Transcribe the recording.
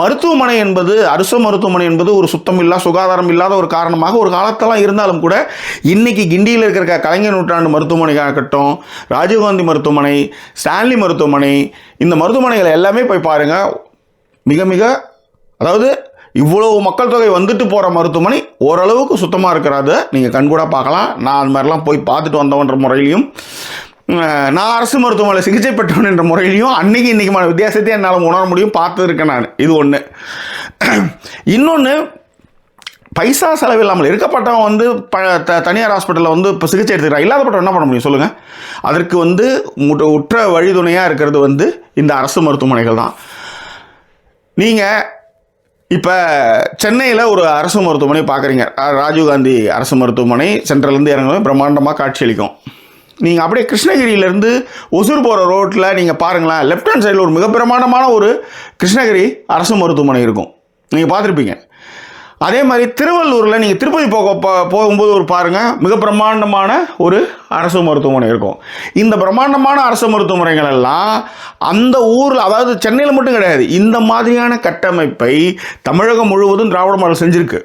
மருத்துவமனை என்பது அரசு மருத்துவமனை என்பது ஒரு சுத்தம் இல்லா சுகாதாரம் இல்லாத ஒரு காரணமாக ஒரு காலத்தெல்லாம் இருந்தாலும் கூட இன்னைக்கு கிண்டியில் இருக்கிற கலைஞர் நூற்றாண்டு மருத்துவமனையாக இருக்கட்டும் ராஜீவ்காந்தி மருத்துவமனை ஸ்டான்லி மருத்துவமனை இந்த மருத்துவமனைகளை எல்லாமே போய் பாருங்கள் மிக மிக அதாவது இவ்வளவு மக்கள் தொகை வந்துட்டு போகிற மருத்துவமனை ஓரளவுக்கு சுத்தமாக இருக்கிறாது. நீங்கள் கண்கூட பார்க்கலாம். நான் அது மாதிரிலாம் போய் பார்த்துட்டு வந்தவன்ற முறையிலையும் நான் அரசு மருத்துவமனையில் சிகிச்சை பெற்றவன் என்ற முறையிலையும் அன்னைக்கு இன்றைக்குமான வித்தியாசத்தை என்னால் உணர முடியும் பார்த்துருக்கேன் நான். இது ஒன்று இன்னொன்று பைசா செலவு இல்லாமல் இருக்கப்பட்டவன் வந்து ப த தனியார் ஹாஸ்பிட்டலில் வந்து இப்போ சிகிச்சை எடுத்துக்கிறான். இல்லாதப்பட்டவன் என்ன பண்ண முடியும் சொல்லுங்கள் அதற்கு வந்து முற்ற- உற்ற வழிதுணையாக இருக்கிறது வந்து இந்த அரசு மருத்துவமனைகள் தான். நீங்கள் இப்போ சென்னையில் ஒரு அரசு மருத்துவமனை பார்க்குறீங்க ராஜீவ்காந்தி அரசு மருத்துவமனை சென்ட்ரலேருந்து இறங்கும்போது பிரம்மாண்டமாக காட்சியளிக்கும் நீங்கள் அப்படியே கிருஷ்ணகிரியிலேருந்து ஒசூர் போகிற ரோட்டில் நீங்கள் பாருங்களேன் லெஃப்ட் ஹேண்ட் சைடில் ஒரு மிக பிரமாண்டமான ஒரு கிருஷ்ணகிரி அரசு மருத்துவமனை இருக்கும். நீங்கள் பார்த்துருப்பீங்க. அதே மாதிரி திருவள்ளூரில் நீங்கள் திருப்பதி போக போகும்போது ஒரு பாருங்கள் மிக பிரம்மாண்டமான ஒரு அரசு மருத்துவமனை இருக்கும். இந்த பிரம்மாண்டமான அரசு மருத்துவமனைகள் எல்லாம் அந்த ஊரில் அதாவது சென்னையில் மட்டும் கிடையாது இந்த மாதிரியான கட்டமைப்பை தமிழகம் முழுவதும் திராவிட மாடல் செஞ்சுருக்கு.